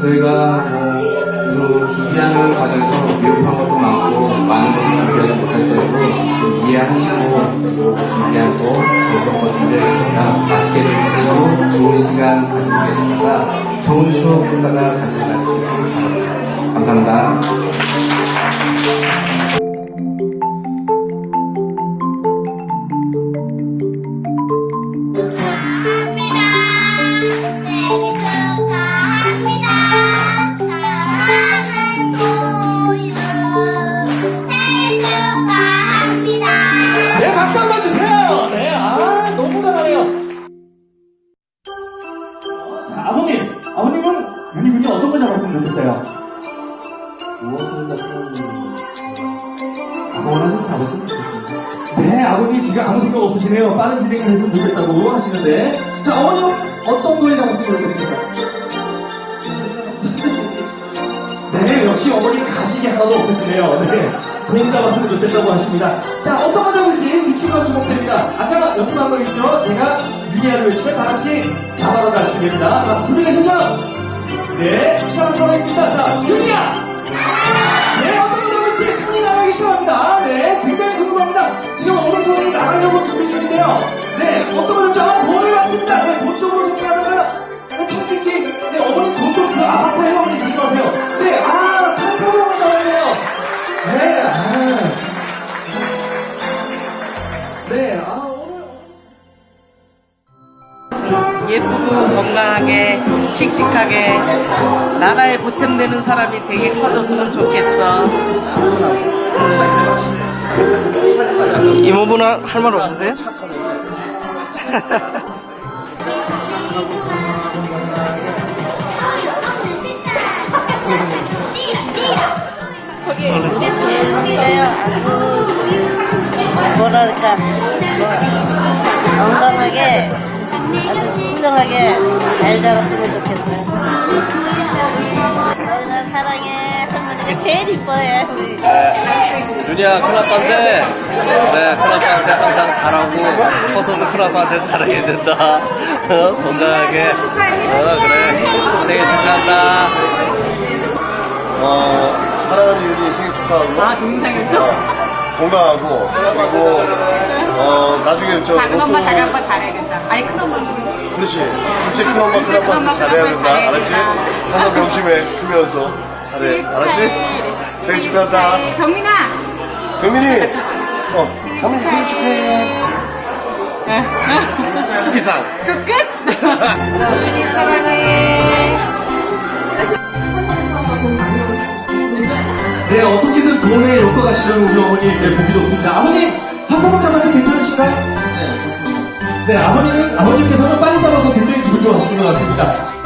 저희가 뭐 준비하는 과정에서 미흡한 것도 많고 많은 것을 준비하지 못할 때도 좀 이해하시고 그리고 준비하고 좋은 것 준비했으니까 맛있게 드시고 좋은 시간 가지고 계시다가 좋은 추억 듣다가 가지고 가시기 바랍니다. 감사합니다. 아무거나 좀 잡으시면 좋겠습니다. 네, 아버님 지금 아무 생각 없으시네요. 빠른 진행을 했으면 좋겠다고 하시는데. 자, 어머님은 어떤 거에 잡았으면 좋겠습니까? 네, 역시 어머님 가식이 하나도 없으시네요. 네, 돈 잡았으면 좋겠다고 하십니다. 자, 어떤 거 잡을지 미치가 주목됩니다. 아까 연습한 거 있죠? 제가 유리아를 외치면 다 같이 잡아러 가시면 됩니다. 자, 준비되셨죠? 네, 시간 들어가겠습니다. 자, 유리아! 네, 어떤 거 잡을지 상이 나가기 시작합니다. 네, 굉장히 궁금합니다. 지금 어느 쪽으로 나가려고 준비 중인데요. 네, 어떤 거 잡죠? 돈을 왔습니다. 네, 돈 쪽으로 건강하게 씩씩하게 나라에 보탬되는 사람이 되게 커졌으면 좋겠어. 이모부는 할 말 없으세요? 저기 우리 재밌네요. 뭐랄까 건강하게 아주 훌륭하게 잘 자랐으면 좋겠어요. 너희나 사랑해 할머니가 제일 이뻐해 우리. 윤희야 큰아빠인데 네 큰아빠한테 항상 잘하고 커서도 큰아빠한테 잘해야 된다 어, 건강하게 어 그래 생일 축하한다 어, 사랑하는 윤희 생일 축하하고. 아, 동생 생일어 건강하고, 그리고, 어, 나중에 저. 작은 엄마, 로또- 작은 아빠 잘해야겠다. 아니, 큰 엄마. 그렇지. 둘째 큰 엄마, 큰 아빠한테 잘해야 된다. 알았지? 항상 명심해. 크면서. 잘해. 알았지? 생일 축하한다. 경민아! 경민이! 어, 경민이 생일 축하해. 이상. 끝, 끝! 네, 어떻게든 돈에 로또 가시려는 우리 어머니 네, 보기 좋습니다. 아버님, 한 사람 잡아도 괜찮으신가요? 네. 네, 아버님은, 아버님께서는 빨리 잡아서 굉장히 기분 좋아하시는 것 같습니다.